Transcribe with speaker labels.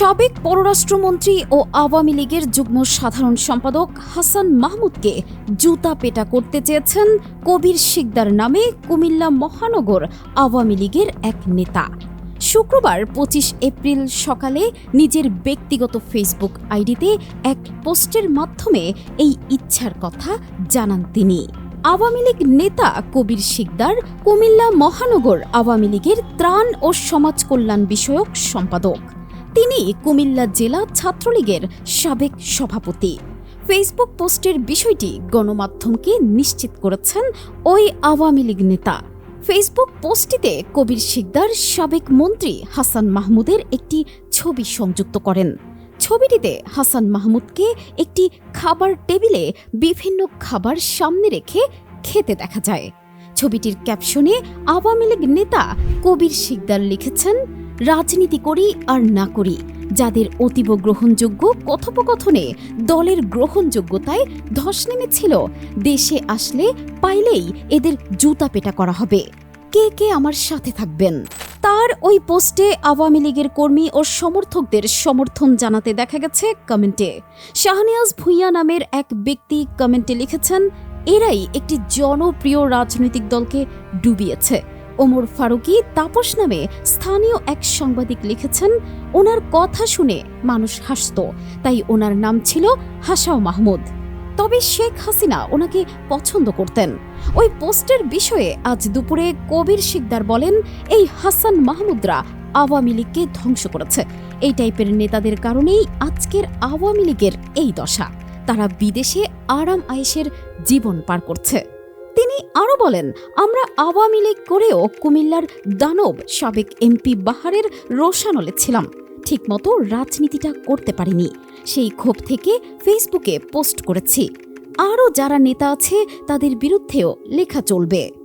Speaker 1: সাবেক পররাষ্ট্রমন্ত্রী ও আওয়ামী লীগের যুগ্ম সাধারণ সম্পাদক হাসান মাহমুদকে জুতা পেটা করতে চেয়েছেন কবির শিকদার নামে কুমিল্লা মহানগর আওয়ামী লীগের এক নেতা। শুক্রবার পঁচিশ এপ্রিল সকালে নিজের ব্যক্তিগত ফেসবুক আইডিতে এক পোস্টের মাধ্যমে এই ইচ্ছার কথা জানান তিনি। আওয়ামী লীগ নেতা কবির শিকদার কুমিল্লা মহানগর আওয়ামী লীগের ত্রাণ ও সমাজ কল্যাণ বিষয়ক সম্পাদক। তিনি কুমিল্লা জেলা ছাত্রলীগের সাবেক সভাপতি। ফেসবুক পোস্টের বিষয়টি গণমাধ্যমকে নিশ্চিত করেছেন ওই আওয়ামী লীগ নেতা। ফেসবুক পোস্টটিতে কবির শিকদার সাবেক মন্ত্রী হাসান মাহমুদের একটি ছবি সংযুক্ত করেন। ছবিটিতে হাসান মাহমুদকে একটি খাবার টেবিলে বিভিন্ন খাবার সামনে রেখে খেতে দেখা যায়। ছবিটির ক্যাপশনে আওয়ামী লীগ নেতা কবির শিকদার লিখেছেন রাজনীতি করি আর না করি। যাদের অতীব গ্রহণযোগ্য কথোপকথনে দলের গ্রহণযোগ্যতায় ধস নেমেছিল, দেশে আসলে পাইলেই এদের জুতা পেটা করা হবে। কে কে আমার সাথে থাকবেন? তার ওই পোস্টে আওয়ামী লীগের কর্মী ও সমর্থকদের সমর্থন জানাতে দেখা গেছে কমেন্টে। শাহনিয়াজ ভুইয়া নামের এক ব্যক্তি কমেন্টে লিখেছেন, এরাই একটি জনপ্রিয় রাজনৈতিক দলকে ডুবিয়েছে। ওমর ফারুকি তাপস নামে স্থানীয় এক সাংবাদিক লিখেছেন, ওনার কথা শুনে মানুষ হাসত, তাই ওনার নাম ছিল হাসাও মাহমুদ। তবে শেখ হাসিনা ওনাকে পছন্দ করতেন। ওই পোস্টের বিষয়ে আজ দুপুরে কবির শিকদার বলেন, এই হাসান মাহমুদরা আওয়ামী লীগকে ধ্বংস করেছে। এই টাইপের নেতাদের কারণেই আজকের আওয়ামী লীগের এই দশা। তারা বিদেশে আরাম আয়েসের জীবন পার করছে। তিনি আরও বলেন, আমরা আওয়ামী লীগ করেও কুমিল্লার দানব সাবেক এমপি বাহারের রোশানলে ছিলাম। ঠিকমতো রাজনীতিটা করতে পারিনি। সেই ক্ষোভ থেকে ফেসবুকে পোস্ট করেছি। আরও যারা নেতা আছে তাদের বিরুদ্ধেও লেখা চলবে।